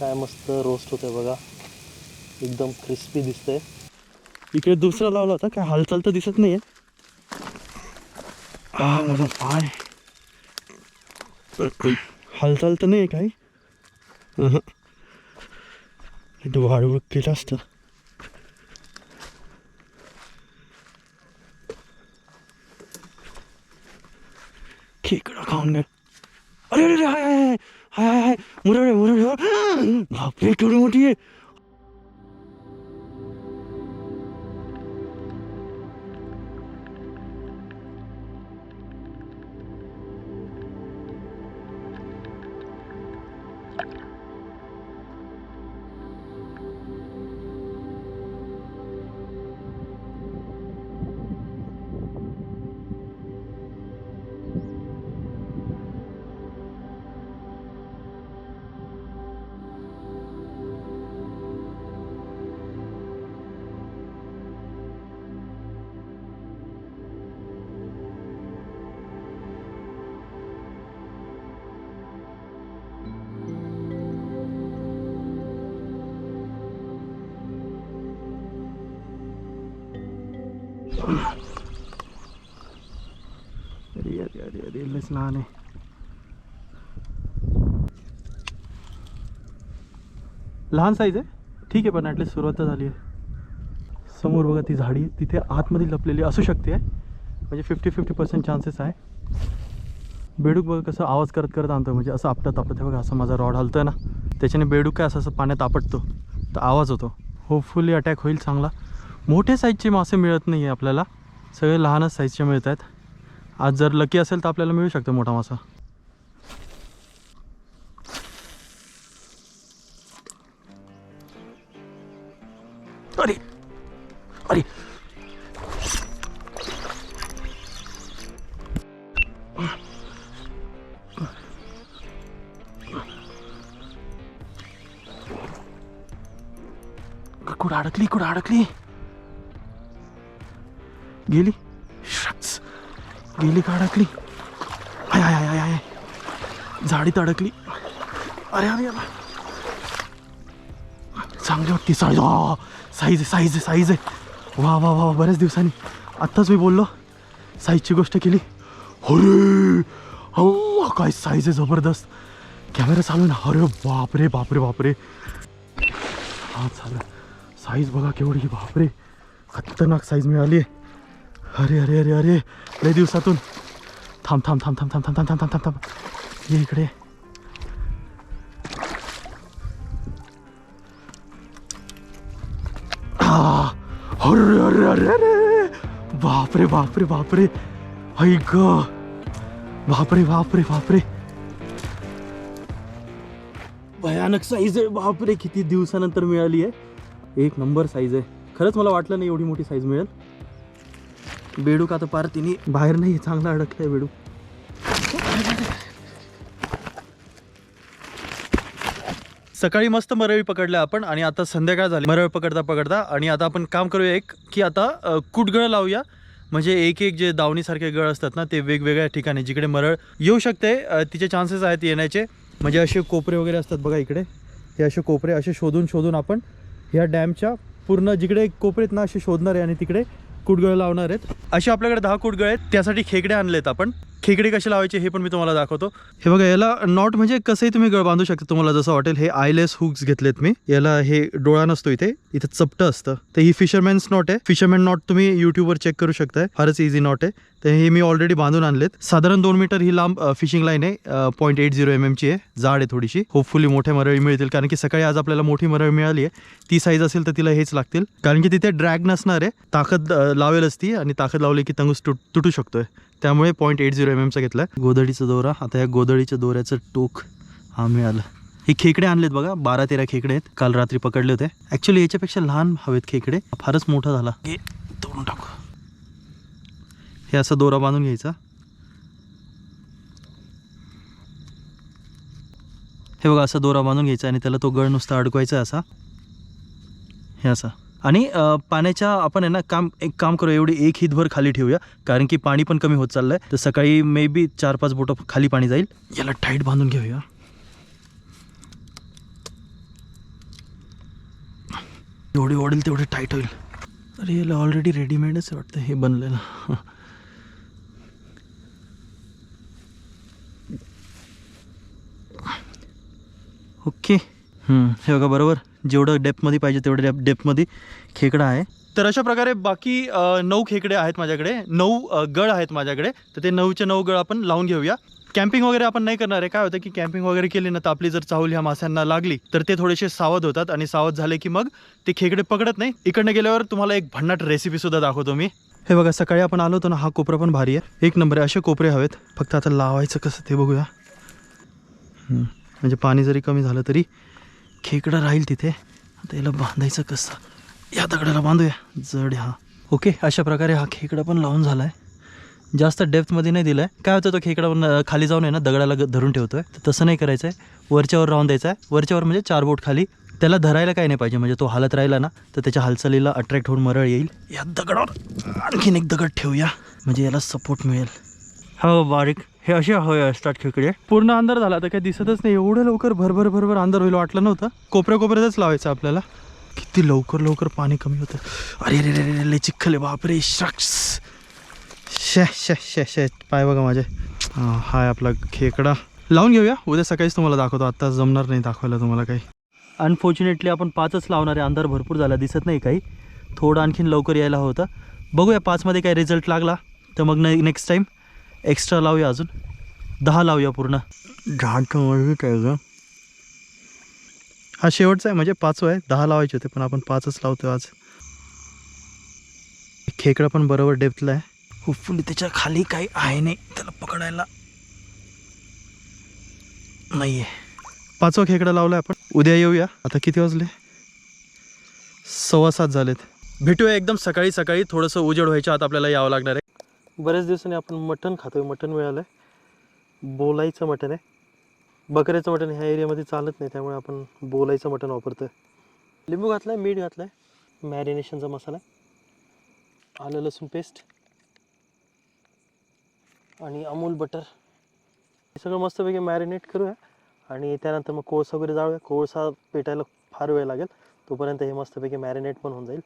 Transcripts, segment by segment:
काय मस्त रोस्ट होतंय बघा. एकदम क्रिस्पी दिसतंय. इकडे दुसरा लावला होता काय हालचाल तर दिसत नाही आहे माझा पाय. हालचाल तर नाही काही. अहं. केलं असतं. खेकडा खाऊन अरे अरे अरे, हाय 하하하, 물어라, 물어라. 나 배터리 어디에? अरे अरे अरे अरे लस लहान आहे लहान साईज आहे. ठीक आहे पण ॲटलीस्ट सुरुवात तर झाली आहे. समोर बघा ती झाडी. तिथे आतमध्ये लपलेली असू शकते. म्हणजे फिफ्टी फिफ्टी पर्सेंट चान्सेस आहे. बेडूक बघा कसं आवाज करत करत आणतो म्हणजे असं आपटत आपटत बघा असं माझा रॉड हलतोय ना. त्याच्याने बेडूक काय असं असं पाण्यात आपटतो. तर आवाज होतो. होपफुली अटॅक होईल चांगला. मोठे साईजचे मासे मिळत नाही आहे आपल्याला. सगळे लहानच साईजचे मिळत आहेत. आज जर लकी असेल तर आपल्याला मिळू शकतो मोठा मासा. अरे! अरे! कुठं अडकली? कुठं अडकली? गेली? शक्स गेली का अडकली? आय आय आय आय झाडीत अडकली. अरे अरे अरे. चांगली वाटते साईज वा साईज आहे साईज आहे साईज आहे वा वा वा बऱ्याच दिवसांनी. आत्ताच मी बोललो साईजची गोष्ट केली. अरे हो काय साईज आहे जबरदस्त. कॅमेरा चालू ना अरे बापरे बापरे बापरे. हा चालू साईज बघा केवढी बापरे. खतरनाक साईज मिळाली आहे अरे अरे अरे अरे लय दिवसातून. थांब थांब थांब थांब थांब थांब थांब थांब थांब थांब. थांब ये इकडे. अरे अरे अरे अरे. बापरे बापरे बापरे. ऐक बापरे बापरे बापरे. भयानक साईज आहे. बापरे किती दिवसानंतर मिळाली आहे. एक नंबर साईज आहे. खरंच मला वाटलं नाही एवढी मोठी साईज मिळेल. बेडूक आता पार तिने बाहेर नाही चांगला अडकलाय बेडूक सकाळी मस्त मरळी पकडल्या आपण आणि आता संध्याकाळ झाली. मरळ पकडता पकडता आणि आता आपण काम करूया एक की आता कुटगळ लावूया. म्हणजे एक एक जे दावणीसारखे गळ असतात ना ते वेगवेगळ्या ठिकाणी जिकडे मरळ येऊ शकते तिचे चान्सेस आहेत येण्याचे. म्हणजे असे कोपरे वगैरे असतात बघा इकडे. हे असे कोपरे असे शोधून शोधून आपण ह्या डॅमच्या पूर्ण जिकडे कोपरे आहेत ना असे शोधणार आहे आणि तिकडे कुडगळ लावणार आहेत. असे आपल्याकडे दहा कुडगळ आहेत त्यासाठी खेकडे आणलेत आपण. खेकडे कसे लावायचे हे पण मी तुम्हाला दाखवतो. हे बघा याला नॉट म्हणजे कसंही तुम्ही गळ बांधू शकता. तुम्हाला जसं वाटेल हे आयलेस हुक्स घेतलेत मी. याला हे डोळा नसतो इथे. इथे चपटं असतं. तर ही फिशरमॅन्स नॉट आहे. फिशरमॅन नॉट तुम्ही युट्यूबवर चेक करू शकताय. फारच इझी नॉट आहे. तर हे मी ऑलरेडी बांधून आणलेत. साधारण दोन मीटर ही लांब फिशिंग लाईन आहे. पॉईंट एट झिरो एम एमची आहे. जाड आहे थोडीशी. होपफुली मोठ्या मरळी मिळतील. कारण की सकाळी आज आपल्याला मोठी मरळ मिळाली आहे. ती साईज असेल तर तिला हेच लागतील. कारण की तिथे ड्रॅग नसणार आहे. ताकद लावेल असती आणि ताकद लावली की तंगूस तुट तुटू शकतोय. त्यामुळे पॉईंट एट झिरो एम एमचा घेतला गोदडीचा दोरा. आता या गोदडीच्या दोऱ्याचं टोक हा मिळालं. हे खेकडे आणलेत बघा बारा तेरा खेकडे आहेत. काल रात्री पकडले होते. ॲक्च्युली याच्यापेक्षा लहान हवेत खेकडे फारच मोठा झाला. हे तोडून टाकू. हे असं दोरा बांधून घ्यायचा. हे बघा असा दोरा बांधून घ्यायचा आणि त्याला तो गळ नुसता अडकवायचा असा. हे असा. आणि पाण्याच्या आपण आहे ना काम एक काम करू एवढी एक हितभर खाली ठेवूया कारण की पाणी पण कमी होत चाललंय. तर सकाळी मे बी चार पाच बोटं खाली पाणी जाईल. याला टाईट बांधून घेऊया. जेवढी ओढेल तेवढी टाईट होईल. अरे याला ऑलरेडी रेडीमेडच वाटतं हे बनलेलं. ओके. हे बघा बरोबर. जेवढं डेपमध्ये पाहिजे तेवढं डेप डेपमध्ये खेकडा आहे. तर अशा प्रकारे बाकी नऊ खेकडे आहेत माझ्याकडे नऊ गळ आहेत माझ्याकडे तर ते नऊचे नऊ गळ आपण लावून घेऊया. कॅम्पिंग वगैरे आपण नाही करणार आहे. काय होतं की कॅम्पिंग वगैरे केली ना तर आपली जर चाहूल ह्या माशांना लागली तर ते थोडेसे सावध होतात आणि सावध झाले की मग ते खेकडे पकडत नाही. इकडनं गेल्यावर तुम्हाला एक भन्नाट रेसिपीसुद्धा दाखवतो मी. हे बघा सकाळी आपण आलो होतो ना हा कोपरा पण भारी आहे. एक नंबर आहे असे कोपरे हवेत. फक्त आता लावायचं कसं ते बघूया. म्हणजे पाणी जरी कमी झालं तरी खेकडं राहील तिथे. आता याला बांधायचं कसं? या दगडाला बांधूया. जड हा. ओके अशा प्रकारे हा खेकडा पण लावून झाला आहे जास्त डेप्थमध्ये नाही दिलं आहे काय होतं तो खेकडा खाली जाऊन आहे ना दगडाला धरून ठेवतो आहे तर तसं नाही करायचं आहे वरच्यावर राहून द्यायचं आहे वरच्यावर म्हणजे चार बोट खाली. त्याला धरायला काही नाही पाहिजे. म्हणजे तो हालत राहिला ना तर त्याच्या हालचालीला अट्रॅक्ट होऊन मरळ येईल. या दगडावर आणखीन एक दगड ठेवूया. म्हणजे याला सपोर्ट मिळेल. हो बारीक. हे असे हवे असतात खेकडे. पूर्ण अंधार झाला तर काही दिसतच नाही. एवढं लवकर भरभर भरभर अंधार होईल वाटलं नव्हतं. कोपऱ्या कोपऱ्यातच लावायचं आपल्याला. किती लवकर लवकर पाणी कमी होतं. अरे रे रे रे लय चिखल आहे. बापरे शक्स शे शे शे शे. पाय बघा माझे. हाय आपला खेकडा. लावून घेऊया. उद्या सकाळीच तुम्हाला दाखवतो. आत्ता जमणार नाही दाखवायला तुम्हाला काही. अनफॉर्च्युनेटली आपण पाचच लावणार आहे. अंधार भरपूर झाला. दिसत नाही काही. थोडं आणखीन लवकर यायला होतं. बघूया पाचमध्ये काही रिझल्ट लागला. तर मग ने नेक्स्ट टाईम एक्स्ट्रा लावूया अजून. दहा लावूया पूर्ण. झाड काय ग? हा शेवटचा आहे म्हणजे पाचवा आहे. दहा लावायचे होते पण आपण पाचच लावतो आज. खेकडा पण बरोबर डेप्थला आहे. होपफुली त्याच्याखाली काही आहे नाही. त्याला पकडायला नाही आहे पाचवा खेकडा लावला आपण. उद्या येऊया. आता किती वाजले? सव्वा सात झालेत. भेटूया एकदम सकाळी सकाळी. थोडंसं उजेड व्हायच्या आत आपल्याला यावं लागणार आहे. बऱ्याच दिवसांनी आपण मटण खातोय मटण मिळालं आहे बोलायचं मटण आहे. बकऱ्याचं मटण ह्या एरियामध्ये चालत नाही त्यामुळे आपण बोलायचं मटण वापरतोय. लिंबू घातला आहे मीठ घातलं आहे मॅरिनेशनचा मसाला आलं लसूण पेस्ट आणि अमूल बटर. हे सगळं मस्तपैकी मॅरिनेट करूया आणि त्यानंतर मग कोळसा वगैरे जाळूया. कोळसा पेटायला फार वेळ लागेल तोपर्यंत हे मस्तपैकी मॅरिनेट पण होऊन जाईल.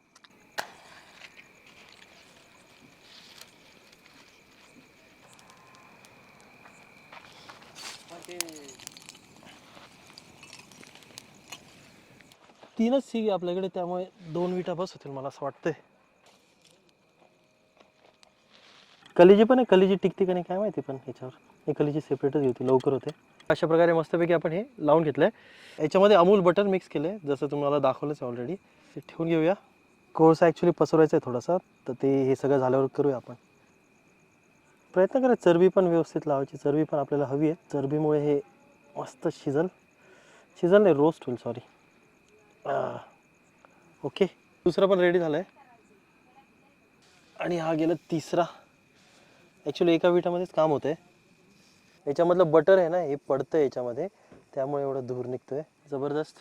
तीनच सीग आहे आपल्याकडे त्यामुळे दोन विटा बस होतील मला असं वाटतंय. कलिजी पण आहे कलिजी टिकते का नाही काय माहिती पण ह्याच्यावर. हे कलिजी सेपरेटच होती लवकर होते. अशा प्रकारे मस्तपैकी आपण हे लावून घेतलं आहे याच्यामध्ये अमूल बटर मिक्स केलं आहे जसं तुम्हाला दाखवलंच आहे ऑलरेडी ते ठेवून घेऊया. कोळसा ॲक्च्युली पसरवायचा आहे थोडासा तर ते हे सगळं झाल्यावर करूया आपण. प्रयत्न करा चरबी पण व्यवस्थित लावायची चरबी पण आपल्याला हवी आहे. चरबीमुळे हे मस्त शिजल शिजल नाही रोस्ट होईल सॉरी ओके. दुसरा पण रेडी झाला आहे आणि हा गेला तिसरा. ॲक्च्युली एका विटामध्येच काम होतं आहे याच्यामधलं बटर आहे ना हे पडतं याच्यामध्ये. त्यामुळे एवढं धूर निघतोय. जबरदस्त.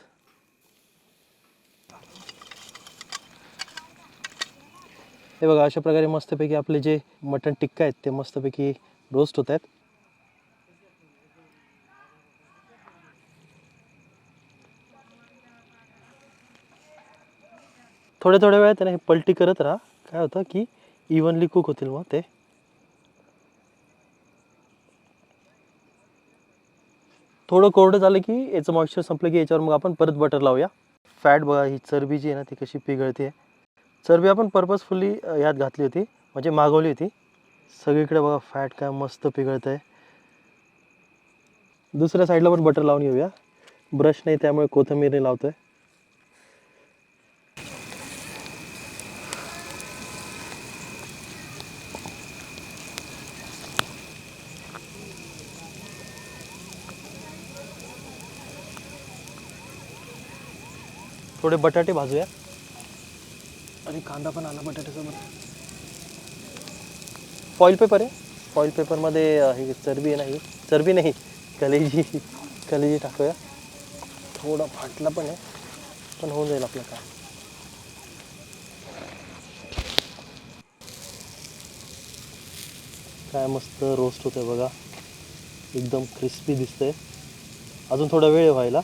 हे बघा अशा प्रकारे मस्तपैकी आपले जे मटण टिक्का आहेत ते मस्तपैकी रोस्ट होत आहेत. थोड्या थोड्या वेळात आहे ना हे पलटी करत राहा. काय होतं की इव्हनली कुक होतील मग ते. थोडं कोरडं झालं की याचं मॉइश्चर संपलं की याच्यावर मग आपण परत बटर लावूया. फॅट बघा ही चरबी जी आहे ना ती कशी पिघळते. चरबी आपण पर्पजफुली यात घातली होती. म्हणजे मागवली होती. सगळीकडे बघा फॅट काय मस्त पिघळत आहे दुसऱ्या साईडला पण बटर लावून घेऊया. ब्रश नाही त्यामुळे कोथिंबीर लावतोय. थोडे बटाटे भाजूया. आणि कांदा पण आला बटाट्यासोबत. फॉईल पेपर आहे. फॉईल पेपरमध्ये ही चरबी आहे ना ही चरबी नाही कलेजी कलेजी टाकूया. थोडा फाटला पण आहे पण होऊन जाईल आपलं काय काय मस्त रोस्ट होतंय बघा. एकदम क्रिस्पी दिसतंय. अजून थोडा वेळ व्हायला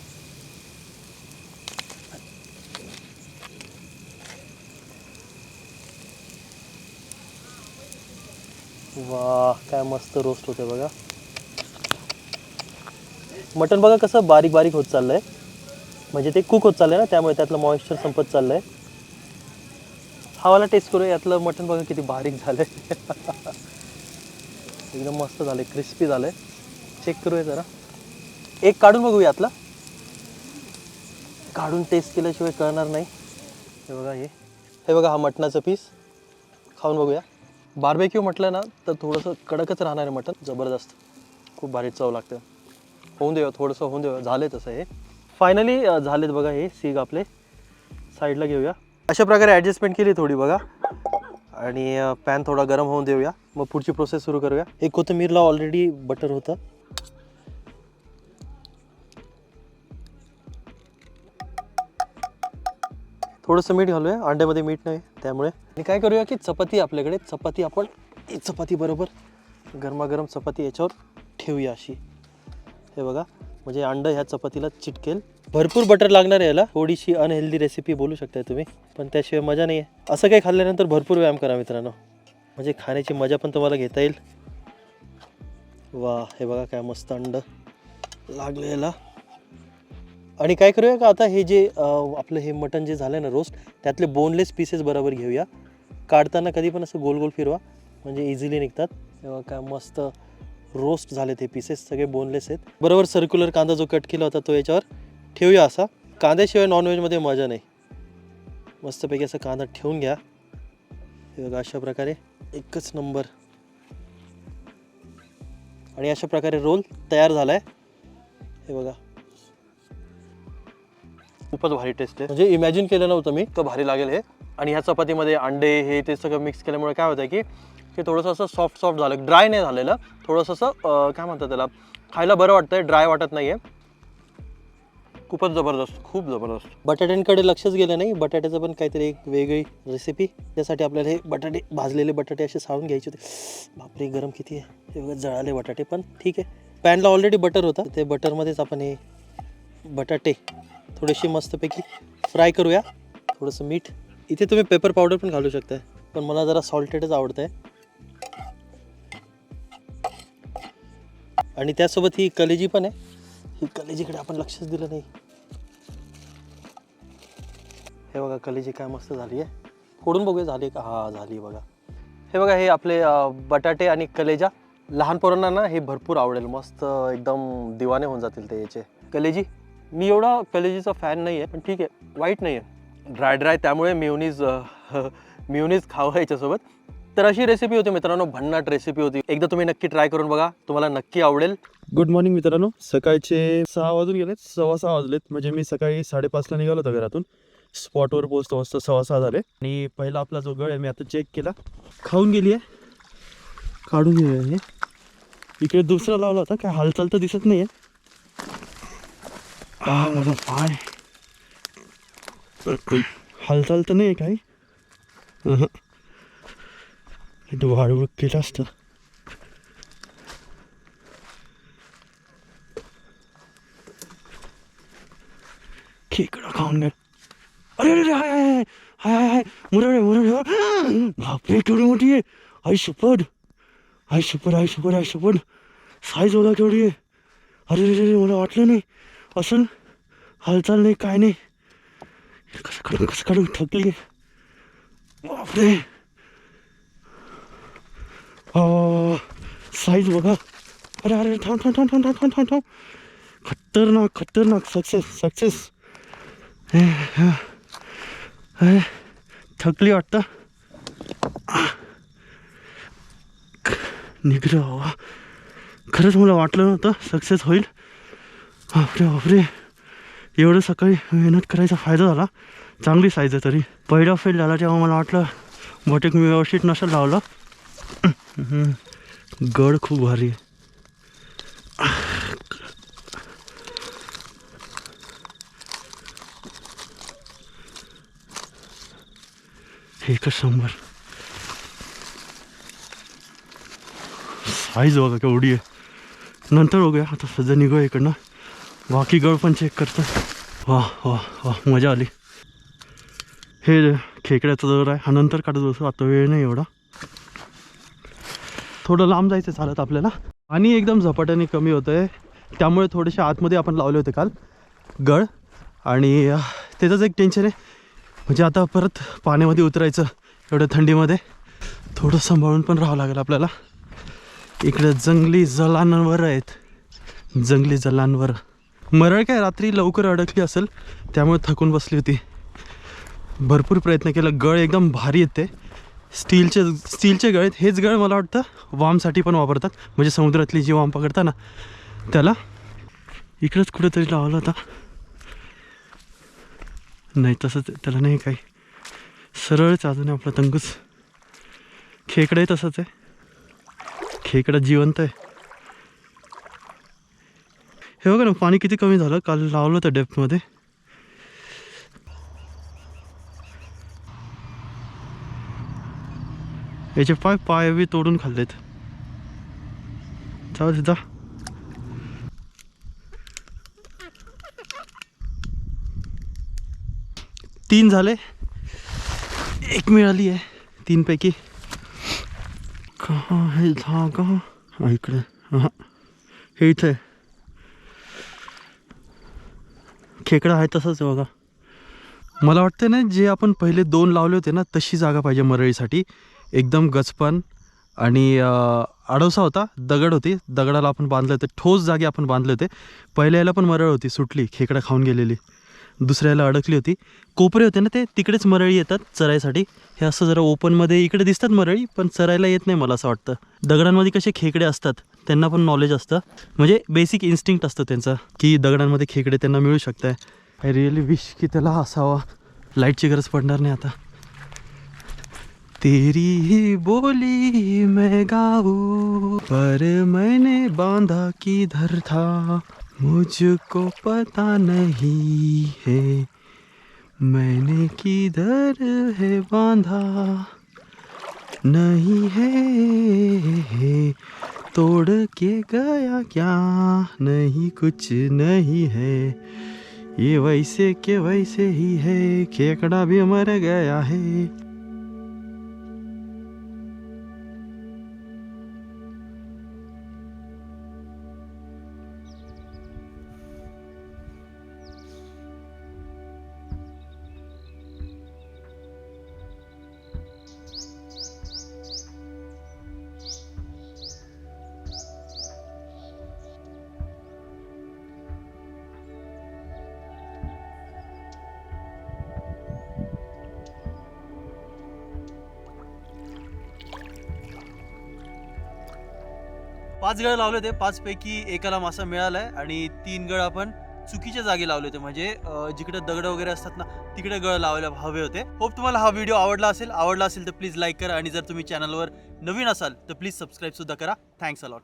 वा काय मस्त रोस्ट होते बघा. मटण बघा कसं बारीक बारीक होत चाललंय. म्हणजे ते कुक होत चाललंय ना त्यामुळे त्यातलं मॉइश्चर संपत चाललंय. आहे वाला टेस्ट करूया यातलं मटण बघा किती बारीक झालंय. एकदम मस्त झालंय क्रिस्पी झालंय. चेक करूया जरा. एक काढून बघू यातला. काढून टेस्ट केल्याशिवाय कळणार नाही. हे बघा हे. हे बघा हा मटणाचं पीस खाऊन बघूया. बार्बेक्यू म्हटलं ना तर थोडंसं कडकच राहणार आहे मटण जबरदस्त. खूप भारी चव लागते. होऊन देऊ थोडंसं होऊन देऊ झाले तसं हे. फायनली झालेत बघा हे सीग आपले. साईडला घेऊया. अशा प्रकारे ॲडजस्टमेंट केली थोडी बघा. आणि पॅन थोडा गरम होऊन देऊया. मग पुढची प्रोसेस सुरू करूया. एक कोथिंबीरला ऑलरेडी बटर होतं. थोडंसं मीठ घालूया. अंड्यामध्ये मीठ नाही त्यामुळे. आणि काय करूया की चपाती आपल्याकडे चपाती आपण चपाती बरोबर गरमागरम चपाती याच्यावर ठेवूया अशी. हे बघा म्हणजे अंडं ह्या चपातीला चिटकेल. भरपूर बटर लागणार आहे याला. थोडीशी अनहेल्दी रेसिपी बोलू शकताय तुम्ही पण त्याशिवाय मजा नाही आहे असं काही खाल्ल्यानंतर भरपूर व्यायाम करा मित्रांनो. म्हणजे खाण्याची मजा पण तुम्हाला घेता येईल. वा हे बघा काय मस्त अंड लागलं याला. आणि काय करूया का आता हे जे अं, आपलं हे मटण जे झालं ना रोस्ट त्यातले बोनलेस पीसेस बरोबर घेऊया. काढताना कधी पण असं गोल गोल फिरवा म्हणजे इझिली निघतात. तेव्हा काय मस्त रोस्ट झाले ते पीसेस सगळे बोनलेस आहेत. बरोबर सर्क्युलर कांदा जो कट केला होता तो याच्यावर ठेवूया असा. कांद्याशिवाय नॉनव्हेजमध्ये मजा नाही. मस्तपैकी असं कांदा ठेवून घ्या. हे बघा अशा प्रकारे एकच नंबर आणि अशा प्रकारे रोल तयार झाला आहे हे बघा खूपच भारी टेस्ट आहे. म्हणजे इमॅजिन केलं नव्हतं मी. तर भारी लागेल हे. आणि ह्या चपातीमध्ये अंडे हे ते सगळं मिक्स केल्यामुळे काय होतं की ते थोडंसं असं सॉफ्ट सॉफ्ट झालं. ड्राय नाही झालेलं. थोडंसं असं काय म्हणतात त्याला खायला बरं वाटतंय ड्राय वाटत नाही आहे खूपच जबरदस्त खूप जबरदस्त. बटाट्यांकडे लक्षच गेलं नाही. बटाट्याचं पण काहीतरी एक वेगळी रेसिपी त्यासाठी आपल्याला हे बटाटे भाजलेले बटाटे असे साळून घ्यायचे होते. बापरे गरम किती आहे. हे बघा जळाले बटाटे पण ठीक आहे. पॅनला ऑलरेडी बटर होतं. ते बटरमध्येच आपण हे बटाटे थोडीशी मस्तपैकी फ्राय करूया. थोडंसं मीठ. इथे तुम्ही पेपर पावडर पण घालू शकताय. पण मला जरा सॉल्टेडच आवडतं आहे आणि त्यासोबत ही कलेजी पण आहे. ही कलेजीकडे आपण लक्षच दिलं नाही. हे बघा कलेजी काय मस्त झाली आहे. फोडून बघूया झाली का? हा झाली बघा. हे बघा हे आपले बटाटे आणि कलेजा. लहान पोरांना ना हे भरपूर आवडेल. मस्त एकदम दिवाने होऊन जातील ते याचे. कलेजी? मी एवढा कलेजीचा फॅन नाही आहे पण ठीक आहे वाईट नाही आहे ड्राय ड्राय त्यामुळे मिओनीज मिओनीज खावं याच्यासोबत. तर अशी रेसिपी होती मित्रांनो भन्नाट रेसिपी होती. एकदा तुम्ही नक्की ट्राय करून बघा तुम्हाला नक्की आवडेल. गुड मॉर्निंग मित्रांनो. सकाळचे सहा वाजून गेलेत सव्वा सहा वाजलेत. म्हणजे मी सकाळी साडेपाचला निघालो होतो घरातून. स्पॉटवर पोहोचतो वाजता सव्वा सहा झाले. आणि पहिला आपला जो गळ आहे मी आता चेक केला. खाऊन गेली आहे काढून घेऊया हे. इकडे दुसरा लावला होता काय हालचाल तर दिसत नाही आहे माझा पाय हालचाल तर नाही काही. इथं वाळवळ केलं असतं. खेकडा खाऊन गेल अरे अरे हाय हाय हाय हाय हाय मुरडे मुरडे बापरे केवढी मोठी आहे. आई सुपड. आई सुपड आई सुपड आई सुपड. साईज बघा केवढी आहे. अरे अरे अरे मला वाटलं नाही. असं हालचाल नाही काय नाही. कसं काढून कसं काढून थकली बापरे. साईज बघा. अरे अरे थांब थांब थांब थांब थांब थांब थांब. थांब खतरनाक खतरनाक सक्सेस सक्सेस थकली वाटतं. निघलं बाबा. खरंच मला वाटलं नव्हतं सक्सेस होईल. बापरे बापरे. एवढं सकाळी मेहनत करायचा फायदा झाला. चांगली साईज आहे तरी. पहिला फेल झाला तेव्हा मला वाटलं बोटेक मी व्यवस्थित नसेल लावलं गड खूप भारी आहे. एकच शंभर. साईज बघा केवढी आहे. नंतर बघूया. आता सध्या निघूया इकडनं. बाकी गळ पण चेक करतो वा वा वा मजा आली. हे खेकड्याचा दर आहे हा नंतर काढत असतो आता वेळ नाही एवढा. थोडं लांब जायचं चालत आपल्याला. आणि एकदम झपाट्याने कमी होतं आहे त्यामुळे थोडेसे आतमध्ये आपण लावले होते काल गळ. आणि त्याचंच एक टेन्शन आहे. म्हणजे आता परत पाण्यामध्ये उतरायचं एवढ्या थंडीमध्ये. थोडं सांभाळून पण राहावं लागेल आपल्याला. इकडे जंगली जलांवर आहेत. जंगली जलांवर. मरळ काय रात्री लवकर अडकली असेल त्यामुळे थकून बसली होती. भरपूर प्रयत्न केला. गळ एकदम भारी येते. स्टीलचे स्टीलचे गळ आहेत. हेच गळ मला वाटतं वामसाठी पण वापरतात. म्हणजे समुद्रातली जी वाम पकडताना त्याला इकडंच कुठेतरी लावला होता. नाही तसंच त्याला नाही काही. सरळच अजून आपला तंगूस खेकडे तसंच आहे. खेकडा जिवंत आहे. हे बघा ना पाणी किती कमी झालं? काल लावलं होतं डेप्थमध्ये याचे पाय पाय बी तोडून खाल्लेत. जाऊ दे जा. तीन झाले. एक मिळाली आहे तीनपैकी. कहा हे धागा का इकडे. हा. हे इथे. आहे. खेकडा आहे तसंच बघा. मला वाटतं ना जे आपण पहिले दोन लावले होते ना तशी जागा पाहिजे मरळीसाठी एकदम गचपण आणि आडोसा होता दगड होती. दगडाला आपण बांधले होते ठोस जागे आपण बांधले होते. पहिल्या याला पण मरळ होती सुटली खेकडा खाऊन गेलेली. दुसऱ्याला अडकली होती. कोपरे होते ना ते तिकडेच मरळी येतात चरायसाठी. हे असं जरा ओपनमध्ये इकडे दिसतात मरळी पण चरायला येत नाही मला असं वाटतं. दगडांमध्ये कसे खेकडे असतात. नॉलेज म्हणजे बेसिक इन्स्टिंक्ट असतं त्यांचं की दगडांमध्ये खेकडे मिळू शकतं आय रिअली विश की असावा. लाईटची गरज पडणार नाही आता. तेरी ही बोली मैं गाऊं पर मैंने बांधा किधर था? मुझको पता नहीं है। मैंने किधर है बांधा? नहीं है, है। तोड़ के गया क्या? नहीं कुछ नहीं है। ये वैसे के वैसे ही है। खेकड़ा भी मर गया है। पाच गळ लावले होते. पाचपैकी एकाला मासा मिळाला आहे आणि तीन गळ आपण चुकीच्या जागी लावले होते. म्हणजे जिकडे दगड वगैरे असतात ना तिकडे गळ लावायला हवे होते. होप तुम्हाला हा व्हिडिओ आवडला असेल. आवडला असेल तर प्लीज लाईक करा आणि जर तुम्ही चॅनलवर नवीन असाल तर प्लीज सबस्क्राईब सुद्धा करा. Thanks a lot